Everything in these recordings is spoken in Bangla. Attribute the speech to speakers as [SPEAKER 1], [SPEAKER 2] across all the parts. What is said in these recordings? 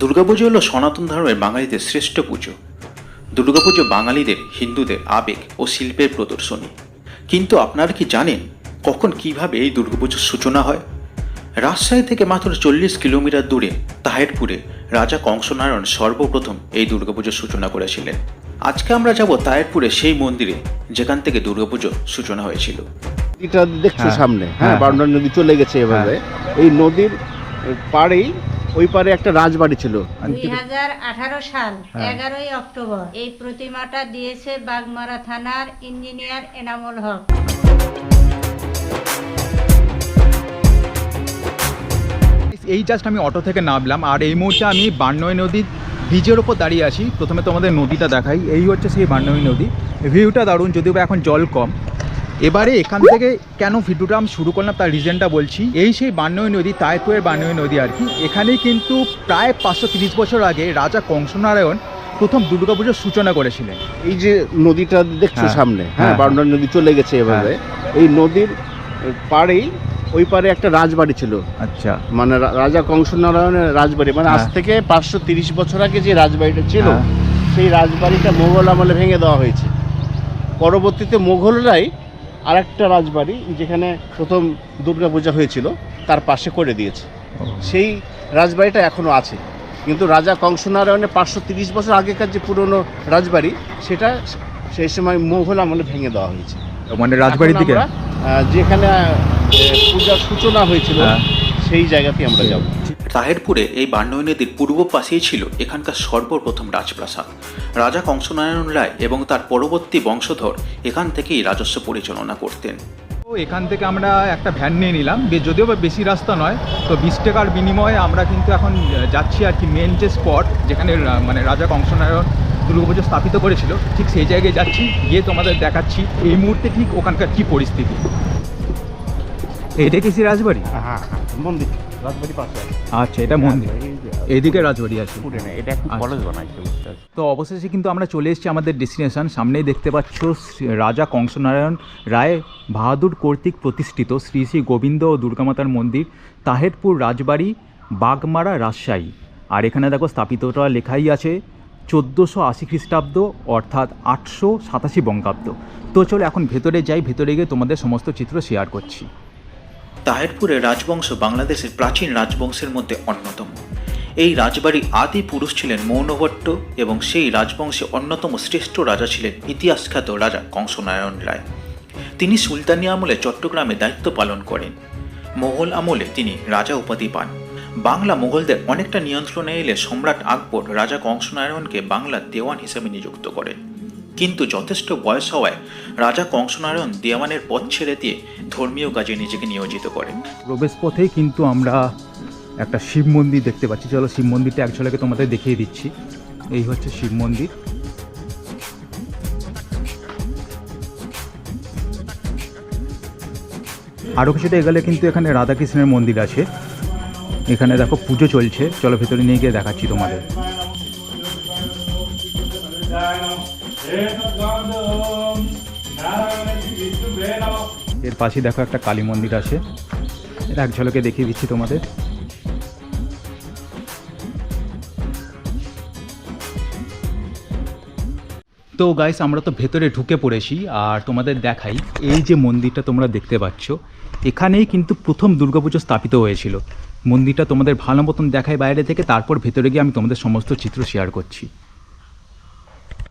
[SPEAKER 1] দুর্গাপুজো হলো সনাতন ধর্মের বাঙালিদের শ্রেষ্ঠ পুজো। দুর্গাপুজো বাঙালিদের হিন্দুদের আবেগ ও শিল্পের প্রদর্শনী। কিন্তু আপনারা কি জানেন কখন কীভাবে এই দুর্গাপুজোর সূচনা হয়? রাজশাহী থেকে মাত্র চল্লিশ কিলোমিটার দূরে তাহেরপুরে রাজা কংসনারায়ণ সর্বপ্রথম এই দুর্গাপুজোর সূচনা করেছিলেন। আজকে আমরা যাব তাহেরপুরে সেই মন্দিরে যেখান থেকে দুর্গাপুজো সূচনা হয়েছিল।
[SPEAKER 2] নদীটা দেখছ
[SPEAKER 3] হ্যাঁ।
[SPEAKER 2] সামনে হ্যাঁ?
[SPEAKER 3] হ্যাঁ,
[SPEAKER 2] বারুণা নদী চলে গেছে এভাবে। এই নদীর পাড়েই ওই পারে একটা রাজবাড়ি ছিল।
[SPEAKER 4] দুই হাজার আঠারো সাল
[SPEAKER 3] হ্যাঁ।
[SPEAKER 4] এগারোই অক্টোবর। এই প্রতিমাটা দিয়েছে বাগমারা থানার ইঞ্জিনিয়ার এনামুল হক।
[SPEAKER 3] এই জাস্ট আমি অটো থেকে নামলাম আর এই মুহূর্তে আমি বান্নই নদীর ব্রিজের ওপর দাঁড়িয়ে আছি। প্রথমে তোমাদের নদীটা দেখাই। এই হচ্ছে সেই বান্নই নদী। ভিউটা দারুণ যদিও বা এখন জল কম। এবারে এখান থেকে কেন ভিডিওটা আমি শুরু করলাম তার রিজনটা বলছি। এই সেই বান্নই নদী তাইপুরের বান্নই নদী আর কি। এখানেই কিন্তু প্রায় পাঁচশো তিরিশ বছর আগে রাজা কংসনারায়ণ প্রথম দুর্গাপুজোর সূচনা করেছিলেন।
[SPEAKER 2] এই যে নদীটা দেখছ
[SPEAKER 3] হ্যাঁ,
[SPEAKER 2] সামনে হ্যাঁ
[SPEAKER 3] হ্যাঁ,
[SPEAKER 2] বারুণা নদী চলে গেছে এভাবে। এই নদীর পাড়েই ওই পারে একটা রাজবাড়ি ছিল।
[SPEAKER 3] আচ্ছা।
[SPEAKER 2] মানে রাজা কংসনারায়ণের রাজবাড়ি। মানে আজ
[SPEAKER 3] হ্যাঁ।
[SPEAKER 2] থেকে পাঁচশো তিরিশ বছর আগে যে রাজবাড়িটা ছিল
[SPEAKER 3] হ্যাঁ।
[SPEAKER 2] সেই রাজবাড়িটা মোগল আমলে ভেঙে দেওয়া হয়েছে। পরবর্তীতে মোগলরাই আরেকটা রাজবাড়ি যেখানে প্রথম দুর্গা পূজা হয়েছিল তার পাশে করে দিয়েছে। সেই রাজবাড়িটা এখনও আছে। কিন্তু রাজা কংসনারায়ণের পাঁচশো তিরিশ বছর আগেকার যে পুরনো রাজবাড়ি সেটা সেই সময় মোগল আমলে ভেঙে দেওয়া হয়েছে।
[SPEAKER 3] মানে রাজবাড়ির
[SPEAKER 2] এখন
[SPEAKER 3] দিকে?
[SPEAKER 2] যেখানে পূজার সূচনা হয়েছিল
[SPEAKER 3] হ্যাঁ।
[SPEAKER 2] সেই জায়গাতে আমরা যাব।
[SPEAKER 1] তাহেরপুরে এই বান্নই নদীর পূর্ব পাশেই ছিল এখানকার সর্বপ্রথম রাজপ্রাসাদ। রাজা কংসনারায়ণ রায় এবং তার পরবর্তী বংশধর এখান থেকেই রাজস্ব পরিচালনা করতেন।
[SPEAKER 3] তো এখান থেকে আমরা একটা ভ্যান নিয়ে নিলাম যদিও বা বেশি রাস্তা নয় তো বিশ টাকার বিনিময়ে আমরা কিন্তু এখন যাচ্ছি আর কি মেন যে স্পট যেখানে রা- মানে রাজা কংসনারায়ণ দুর্গাপুজো স্থাপিত করেছিল ঠিক সেই জায়গায় যাচ্ছি গিয়ে তোমাদের দেখাচ্ছি এই মুহূর্তে ঠিক ওখানকার কি পরিস্থিতি। এটা কি রাজবাড়ি
[SPEAKER 2] হ্যাঁ হ্যাঁ মন্দির। রাজবাড়ি পাশে আছে।
[SPEAKER 3] আচ্ছা এটা মন্দির। এইদিকে রাজবাড়ি আছে।
[SPEAKER 2] এটা এখন
[SPEAKER 3] আচ্ছা।
[SPEAKER 2] কলেজ বানাইছে
[SPEAKER 3] তো অবশেষে কিন্তু আমরা চলে এসেছি আমাদের ডেস্টিনেশন সামনেই দেখতে পাচ্ছ রাজা কংসনারায়ণ রায় বাহাদুর কর্তৃক প্রতিষ্ঠিত শ্রী শ্রী গোবিন্দ ও দুর্গামাতার মন্দির তাহেরপুর রাজবাড়ি বাগমারা রাজশাহী। আর এখানে দেখো স্থাপিতটা লেখাই আছে চোদ্দোশো আশি খ্রিস্টাব্দ অর্থাৎ আটশো সাতাশি বঙ্গাব্দ। তো চলো এখন ভেতরে যাই ভেতরে গিয়ে তোমাদের সমস্ত চিত্র শেয়ার করছি।
[SPEAKER 1] তাহেরপুরের রাজবংশ বাংলাদেশের প্রাচীন রাজবংশের মধ্যে অন্যতম। এই রাজবাড়ির আদি পুরুষ ছিলেন মৌনভট্ট এবং সেই রাজবংশে অন্যতম শ্রেষ্ঠ রাজা ছিলেন ইতিহাসখ্যাত রাজা কংসনারায়ণ রায়। তিনি সুলতানি আমলে চট্টগ্রামে দায়িত্ব পালন করেন। মোগল আমলে তিনি রাজা উপাধি পান। বাংলা মোগলদের অনেকটা নিয়ন্ত্রণে এলে সম্রাট আকবর রাজা কংসনারায়ণকে বাংলার দেওয়ান হিসেবে নিযুক্ত করেন। কিন্তু যথেষ্ট বয়স হওয়ায় রাজা কংসনারায়ণ দেওয়ানের পথ ছেড়ে দিয়ে ধর্মীয় কাজে নিজেকে নিয়োজিত করেন
[SPEAKER 3] প্রবেশ পথেই কিন্তু আমরা একটা শিব মন্দির দেখতে পাচ্ছি। চলো শিব মন্দিরটা এক ঝলকে তোমাদের দেখিয়ে দিচ্ছি। এই হচ্ছে শিব মন্দির। আরও কিছুটা এগোলে কিন্তু এখানে রাধাকৃষ্ণের মন্দির আছে। এখানে দেখো পুজো চলছে। চলো ভেতরে নিয়ে গিয়ে দেখাচ্ছি তোমাদের। এর পাশে দেখো একটা কালী মন্দির আছে। এটা এক ঝলকে দেখিয়ে দিচ্ছি তোমাদের। তো গাইস আমরা তো ভেতরে ঢুকে পড়েছি, আর তোমাদের দেখাই, এই যে মন্দিরটা তোমরা দেখতে পাচ্ছ, এখানেই কিন্তু প্রথম দুর্গাপুজো স্থাপিত হয়েছিল। মন্দিরটা তোমাদের ভালো মতন দেখায় বাইরে থেকে, তারপর ভেতরে গিয়ে আমি তোমাদের সমস্ত চিত্র শেয়ার করছি।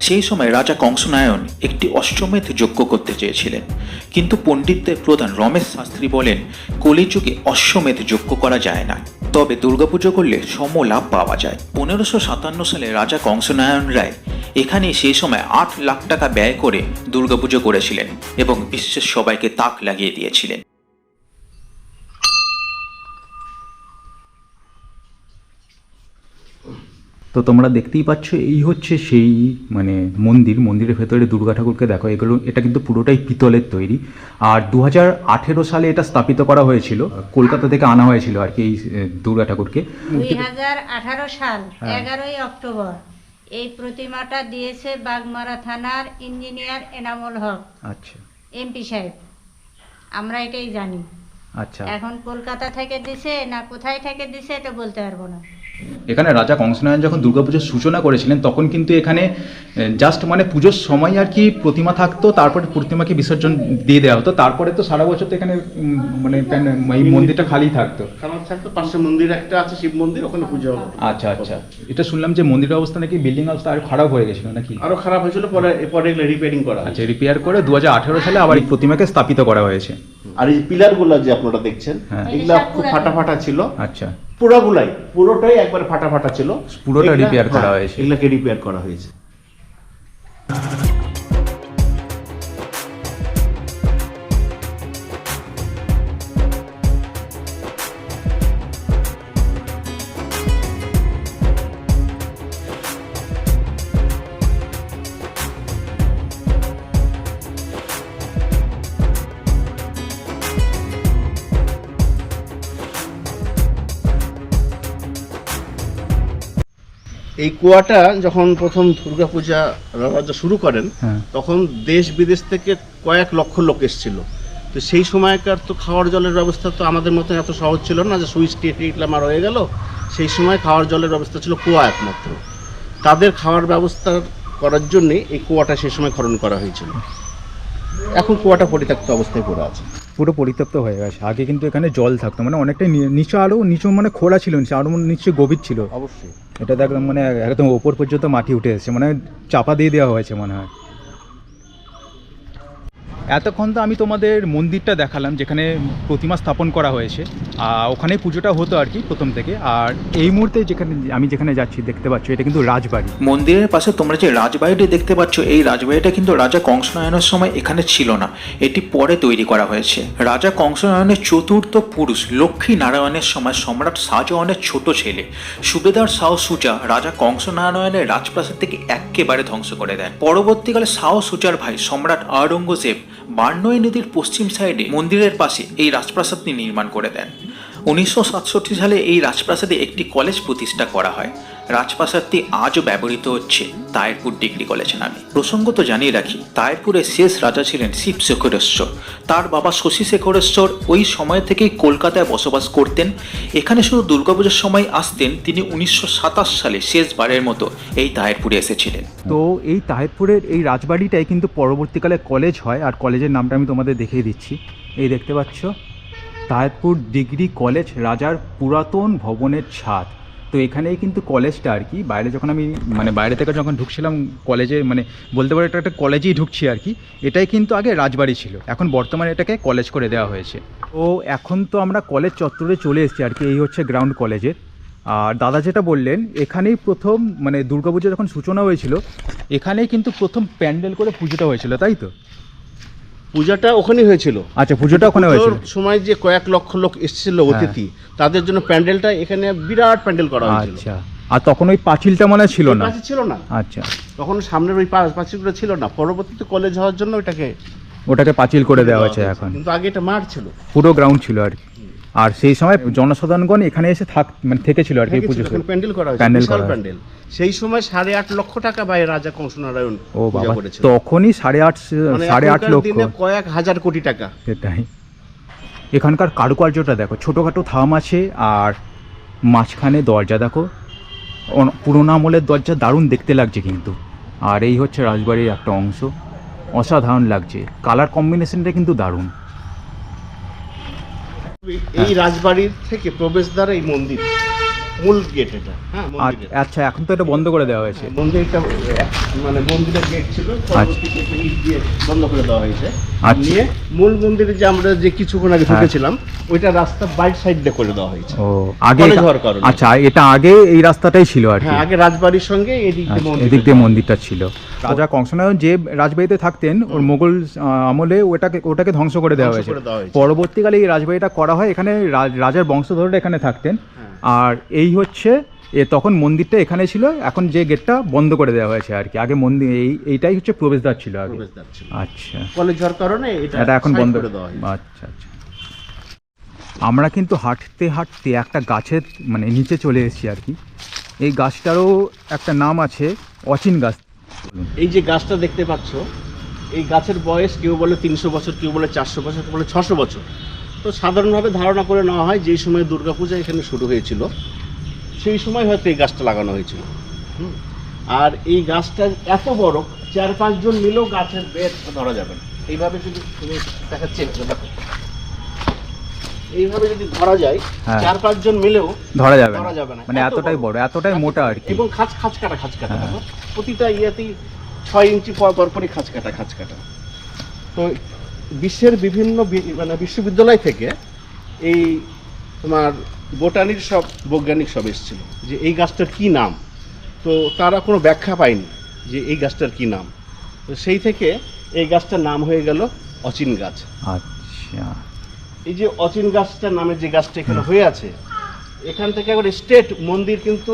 [SPEAKER 1] সেই সময় রাজা কংসনারায়ণ একটি অশ্বমেধ যজ্ঞ করতে চেয়েছিলেন। কিন্তু পণ্ডিতদের প্রধান রমেশ শাস্ত্রী বলেন, কলিযুগে অশ্বমেধ যজ্ঞ করা যায় না। তবে দুর্গাপুজো করলে সম লাভ পাওয়া যায়। পনেরোশো সাতান্ন সালে রাজা কংসনারায়ণ রায় এখানে সেই সময় আট লাখ টাকা ব্যয় করে দুর্গাপুজো করেছিলেন এবং বিশ্বের সবাইকে তাক লাগিয়ে দিয়েছিলেন।
[SPEAKER 3] তো তোমরা দেখতেই পাচ্ছ এই হচ্ছে সেই মানে মন্দির মন্দিরের ভেতরে দুর্গা ঠাকুরকে দেখো এগুলো এটা কিন্তু পুরোটাই পিতলের তৈরি। আর দু হাজার আঠেরো সালে এটা স্থাপিত করা হয়েছিল কলকাতা থেকে আনা হয়েছিল আর কি এই দুর্গা ঠাকুরকে।
[SPEAKER 4] দুই হাজার আঠারো সাল
[SPEAKER 3] হ্যাঁ।
[SPEAKER 4] এগারোই অক্টোবর এই প্রতিমাটা দিয়েছে বাগমারা থানার ইঞ্জিনিয়ার এনামুল হক
[SPEAKER 3] আচ্ছা।
[SPEAKER 4] এমপি সাহেব। আমরা এটাই জানি।
[SPEAKER 3] আচ্ছা।
[SPEAKER 4] এখন কলকাতা থেকে দিছে না কোথায় থেকে দিছে এটা বলতে পারব না।
[SPEAKER 3] এখানে রাজা কংসনারায়ণ যখন দুর্গাপুজোর সূচনা করেছিলেন তখন কিন্তু এখানে জাস্ট মানে পুজোর সময় আর কি প্রতিমা থাকতো তারপরে প্রতিমাকে বিসর্জন দিয়ে দেওয়া হতো তারপরে তো সারা বছর তো এখানে মানে এই মন্দিরটা খালি থাকতো।
[SPEAKER 2] পাশে মন্দির একটা আছে শিব মন্দির ওখানে পুজো
[SPEAKER 3] আচ্ছা আচ্ছা। এটা শুনলাম যে মন্দিরের অবস্থা নাকি বিল্ডিং অবস্থা আরও খারাপ হয়ে গেছিল নাকি?
[SPEAKER 2] আরও খারাপ হয়েছিল পরে পরে রিপেয়ারিং করা
[SPEAKER 3] আচ্ছা রিপেয়ার করে দু হাজার আঠারো সালে আবার এই প্রতিমাকে স্থাপিত করা হয়েছে।
[SPEAKER 2] আর এই পিলারগুলো যে আপনারা দেখছেন
[SPEAKER 3] হ্যাঁ।
[SPEAKER 2] এগুলা খুব ফাটা ফাটা ছিল।
[SPEAKER 3] আচ্ছা।
[SPEAKER 2] পুরোগুলাই পুরোটাই একবার ফাটা ফাটা ছিল।
[SPEAKER 3] পুরোটা রিপেয়ার করা
[SPEAKER 2] হ্যাঁ,
[SPEAKER 3] হয়েছে।
[SPEAKER 2] এগুলাকে রিপেয়ার করা হয়েছে। এই কুয়াটা যখন প্রথম দুর্গাপূজা রাজা শুরু করেন
[SPEAKER 3] হ্যাঁ।
[SPEAKER 2] তখন দেশ বিদেশ থেকে কয়েক লক্ষ লোক এসেছিল। তো সেই সময়কার তো খাওয়ার জলের ব্যবস্থা তো আমাদের মতো এত সহজ ছিল না যে সুইচ টিটলাম আর হয়ে গেল। সেই সময় খাওয়ার জলের ব্যবস্থা ছিল কুয়া একমাত্র। তাদের খাওয়ার ব্যবস্থা করার জন্যে এই কুয়াটা সেই সময় খনন করা হয়েছিল। এখন কুয়াটা পরিত্যক্ত অবস্থায় পড়ে আছে।
[SPEAKER 3] পুরো পরিত্যক্ত হয়ে গেছে। আগে কিন্তু এখানে জল থাকতো মানে অনেকটাই নিচু আরও নিচু মানে খোলা ছিল নিচে আরও নিচে গভীর ছিল।
[SPEAKER 2] অবশ্যই।
[SPEAKER 3] এটা দেখলাম মানে একদম ওপর পর্যন্ত মাটি উঠে এসেছে মানে চাপা দিয়ে দেওয়া হয়েছে মনে হয়। এতক্ষণ তো আমি তোমাদের মন্দিরটা দেখালাম, যেখানে প্রতিমা স্থাপন করা হয়েছে। আর ওখানেই পুজোটা হতো আর কি প্রথম থেকে। আর এই মুহূর্তে যেখানে আমি যেখানে যাচ্ছি, দেখতে পাচ্ছ এটা কিন্তু রাজবাড়ি।
[SPEAKER 1] মন্দিরের পাশে তোমরা যে রাজবাড়িটি দেখতে পাচ্ছ, এই রাজবাড়িটা কিন্তু রাজা কংসনারায়ণের সময় এখানে ছিল না। এটি পরে তৈরি করা হয়েছে। রাজা কংসনারায়ণের চতুর্থ পুরুষ লক্ষ্মী নারায়ণের সময় সম্রাট শাহজাহানের ছোট ছেলে। সুবেদার শাহ সুজা রাজা কংসনারায়ণের রাজপ্রাসাদ থেকে একেবারে ধ্বংস করে দেন। পরবর্তীকালে শাহ সুজার ভাই সম্রাট আওরঙ্গজেব বার্নই নদীর পশ্চিম সাইডে মন্দিরের পাশে এই রাজপ্রাসাদটি নির্মাণ করে দেন। উনিশশো সাতষট্টি সালে এই রাজপ্রাসাদে একটি কলেজ প্রতিষ্ঠা করা হয়। রাজপ্রাসাদটি আজও ব্যবহৃত হচ্ছে তায়েরপুর ডিগ্রি কলেজ নামে। প্রসঙ্গত জানিয়ে রাখি তায়েরপুরের শেষ রাজা ছিলেন শিব শেখরেশ্বর। তার বাবা শশী শেখরেশ্বর ওই সময় থেকেই কলকাতায় বসবাস করতেন। এখানে শুধু দুর্গাপুজোর সময় আসতেন, তিনি উনিশশো সাতাশ সালে শেষবারের মতো এই তায়েরপুরে এসেছিলেন।
[SPEAKER 3] তো এই তাহেরপুরের এই রাজবাড়িটাই কিন্তু পরবর্তীকালে কলেজ হয়, আর কলেজের নামটা আমি তোমাদের দেখিয়ে দিচ্ছি। এই দেখতে পাচ্ছ তাহেরপুর ডিগ্রি কলেজ রাজার পুরাতন ভবনের ছাদ। তো এখানেই কিন্তু কলেজটা আর কি। বাইরে যখন আমি মানে বাইরে থেকে যখন ঢুকছিলাম কলেজে মানে বলতে পারো এটা একটা কলেজেই ঢুকছি আর কি। এটাই কিন্তু আগে রাজবাড়ি ছিল। এখন বর্তমানে এটাকে কলেজ করে দেওয়া হয়েছে। তো এখন তো আমরা কলেজ চত্বরে চলে এসেছি আর কি, এই হচ্ছে গ্রাউন্ড কলেজের। আর দাদা যেটা বললেন, এখানেই প্রথম মানে দুর্গাপুজো যখন সূচনা হয়েছিল, এখানেই কিন্তু প্রথম প্যান্ডেল করে পুজোটা হয়েছিল, তাই তো?
[SPEAKER 2] পূজাটা ওখানে হয়েছিল।
[SPEAKER 3] আচ্ছা পুজোটা ওখানে হয়েছিল।
[SPEAKER 2] সময় যে কয়েক লক্ষ লোক এসেছিল
[SPEAKER 3] হ্যাঁ।
[SPEAKER 2] অতিথি তাদের জন্য প্যান্ডেলটা এখানে বিরাট প্যান্ডেল করা হয়েছিল।
[SPEAKER 3] আচ্ছা। আর তখন ওই পাঁচিলটা মানে ছিল না?
[SPEAKER 2] ছিল না।
[SPEAKER 3] আচ্ছা।
[SPEAKER 2] তখন সামনের ওই পাঁচিলগুলো ছিল না। পরবর্তীতে কলেজ হওয়ার জন্য ওটাকে
[SPEAKER 3] ওটাকে পাঁচিল করে দেওয়া হয়েছে এখন।
[SPEAKER 2] কিন্তু আগে এটা মাঠ ছিল।
[SPEAKER 3] পুরো গ্রাউন্ড ছিল আর কি। আর সেই সময় জনসাধারণগণ এখানে এসে থাক মানে থেকেছিল আর কি পুজো
[SPEAKER 2] প্যান্ডেল করা
[SPEAKER 3] প্যান্ডেল করা
[SPEAKER 2] প্যান্ডেল। সেই সময় সাড়ে আট লক্ষ টাকা ব্যয় রাজা কংসনারায়ণ
[SPEAKER 3] ও বাবা তখনই সাড়ে আট
[SPEAKER 2] মানে
[SPEAKER 3] সাড়ে আট লক্ষ।
[SPEAKER 2] কয়েক হাজার কোটি টাকা।
[SPEAKER 3] সেটাই। এখানকার কারুকার্যটা দেখো ছোটোখাটো থাম আছে আর মাঝখানে দরজা দেখো। পুরোনো আমলের দরজা দারুণ দেখতে লাগছে কিন্তু। আর এই হচ্ছে রাজবাড়ির একটা অংশ। অসাধারণ লাগছে। কালার কম্বিনেশনটা কিন্তু দারুণ।
[SPEAKER 2] এই রাজবাড়ির থেকে প্রবেশদ্বার এই মন্দির। মূল গেট এটা। হ্যাঁ
[SPEAKER 3] আর
[SPEAKER 2] মন্দিরের।
[SPEAKER 3] আচ্ছা এখন তো এটা বন্ধ করে দেওয়া হয়েছে।
[SPEAKER 2] মন্দিরটা এক- মানে মন্দিরের গেট ছিল। পরবর্তীতে ইট দিয়ে বন্ধ করে দেওয়া হয়েছে।
[SPEAKER 3] আচ্ছা।
[SPEAKER 2] নিয়ে মূল মন্দিরে যে আমরা যে কিছুক্ষণ আগে
[SPEAKER 3] হ্যাঁ।
[SPEAKER 2] ঢুকেছিলাম ওইটা রাস্তা বাইট সাইড দিয়ে করে দেওয়া হয়েছে
[SPEAKER 3] ও আগে
[SPEAKER 2] হওয়ার কারণে।
[SPEAKER 3] আচ্ছা এটা আগে এই রাস্তাটাই ছিল আর কি
[SPEAKER 2] হ্যাঁ আগে রাজবাড়ির সঙ্গে এদিক দিয়ে
[SPEAKER 3] আচ্ছা, এদিক দিয়ে মন্দিরটা ছিল রাজা কংসনারায়ণ যে রাজবাড়িতে থাকতেন ওর মোগল আমলে ওটাকে ওটাকে ধ্বংস করে দেওয়া হয়েছে। পরবর্তীকালে এই রাজবাড়িটা করা হয় এখানে রাজ- রাজার বংশধররা এখানে থাকতেন
[SPEAKER 2] হ্যাঁ।
[SPEAKER 3] আর এই হচ্ছে এ তখন মন্দিরটা এখানে ছিল এখন যে গেটটা বন্ধ করে দেওয়া হয়েছে আর কি। আগে মন্দির এই এইটাই হচ্ছে প্রবেশদ্বার ছিল আগে।
[SPEAKER 2] প্রবেশদ্বার
[SPEAKER 3] আচ্ছা।
[SPEAKER 2] কলেজ হওয়ার কারণে এটা
[SPEAKER 3] এটা এখন বন্ধ।
[SPEAKER 2] করে দেওয়া হয়েছে।
[SPEAKER 3] আচ্ছা আচ্ছা। আমরা কিন্তু হাঁটতে হাঁটতে একটা গাছের মানে নিচে চলে এসেছি আর কি। এই গাছটারও একটা নাম আছে অচিন গাছ।
[SPEAKER 2] এই যে গাছটা দেখতে পাচ্ছ এই গাছের বয়স কেউ বলে তিনশো বছর কেউ বলে চারশো বছর কেউ বলে ছশো বছর। তো সাধারণভাবে ধারণা করে নেওয়া হয় যেই সময় দুর্গাপূজা এখানে শুরু হয়েছিল সেই সময় হয়তো এই গাছটা লাগানো হয়েছিল। আর এই গাছটা এত বড় চার পাঁচজন মিলেও গাছের বেদ ধরা যাবে না এইভাবে যদি তুমি দেখাচ্ছি দেখো এইভাবে যদি ধরা যায়
[SPEAKER 3] হ্যাঁ।
[SPEAKER 2] চার পাঁচজন মিলেও
[SPEAKER 3] ধরা যাবে
[SPEAKER 2] ধরা
[SPEAKER 3] না
[SPEAKER 2] যাবে না।
[SPEAKER 3] মানে এতটাই
[SPEAKER 2] বড়।
[SPEAKER 3] এতটাই মোটা আর কি
[SPEAKER 2] এবং খাঁচ খাঁচ কাটা খাঁচ কাটা
[SPEAKER 3] হ্যাঁ।
[SPEAKER 2] প্রতিটা ইয়েতেই ছয় ইঞ্চি পর পর পরই খাঁচ কাটা খাঁচ কাটা তো বিশ্বের বিভিন্ন মানে বিশ্ববিদ্যালয় থেকে এই তোমার বোটানির সব বৈজ্ঞানিক সব এসেছিল যে এই গাছটার কি নাম? তো তারা কোনো ব্যাখ্যা পায়নি যে এই গাছটার কি নাম। তো সেই থেকে এই গাছটার নাম হয়ে গেল অচিন গাছ।
[SPEAKER 3] আচ্ছা।
[SPEAKER 2] এই যে অচিন গাছটার নামে যে গাছটা এখানে হয়ে আছে এখান থেকে একবার স্টেট মন্দির কিন্তু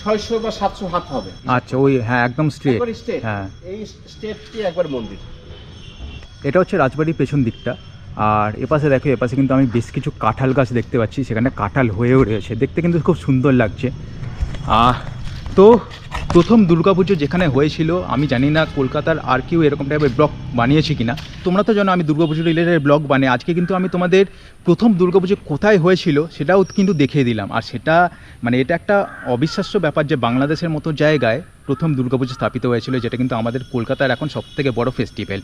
[SPEAKER 2] ছয়শো বা সাতশো হাত হবে।
[SPEAKER 3] আচ্ছা ওই হ্যাঁ একদম স্ট্রেট।
[SPEAKER 2] স্টেট
[SPEAKER 3] হ্যাঁ।
[SPEAKER 2] এই স্টেটটি একবার মন্দির।
[SPEAKER 3] এটা হচ্ছে রাজবাড়ির পেছন দিকটা। আর এপাশে দেখো, এপাশে কিন্তু আমি বেশ কিছু কাঁঠাল গাছ দেখতে পাচ্ছি, সেখানে কাঁঠাল হয়েও রয়েছে দেখতে কিন্তু খুব সুন্দর লাগছে। তো প্রথম দুর্গাপুজো যেখানে হয়েছিল, আমি জানি না কলকাতার আর কেউ এরকম টাইপের ব্লগ বানিয়েছে কিনা। তোমরা তো জানো আমি দুর্গাপুজো রিলেটেড ব্লগ বানাই। আজকে কিন্তু আমি তোমাদের প্রথম দুর্গাপুজো কোথায় হয়েছিল, সেটাও কিন্তু দেখিয়ে দিলাম। আর সেটা মানে এটা একটা অবিশ্বাস্য ব্যাপার যে বাংলাদেশের মতো জায়গায় প্রথম দুর্গাপুজো স্থাপিত হয়েছিল, যেটা কিন্তু আমাদের কলকাতার এখন সবথেকে বড় ফেস্টিভ্যাল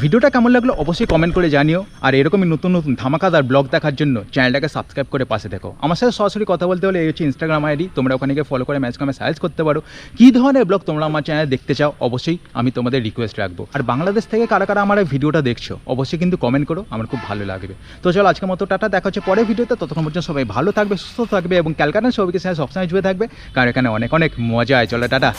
[SPEAKER 3] ভিডিওটা কেমন লাগল অবশ্যই কমেন্ট করে জানিও। আর এরকমই নতুন নতুন ধামাকাদার ব্লগ দেখার জন্য চ্যানেলটাকে সাবস্ক্রাইব করে পাশে দেখো আমার সাথে সরাসরি কথা বলতে হলে এই হচ্ছে ইনস্টাগ্রাম আইডি তোমরা ওখানে গিয়ে ফলো করে ম্যাচ কমে সার্চ করতে পারো। কী ধরনের ব্লগ তোমরা আমার চ্যানেলে দেখতে চাও, অবশ্যই আমি তোমাদের রিকোয়েস্ট রাখব। আর বাংলাদেশ থেকে কারা কারা আমার এই ভিডিওটা দেখছ, অবশ্যই কিন্তু কমেন্ট করো, আমার খুব ভালো লাগবে। তো চলো আজকের মতো টাটা, দেখা হচ্ছে পরের ভিডিওতে, ততক্ষণ পর্যন্ত সবাই ভালো থাকবে, সুস্থ থাকবে, এবং ক্যালকাটার সবাইকে সবসময় জুড়ে থাকবে, কারণ এখানে অনেক অনেক মজা হয়। চলো, টাটা।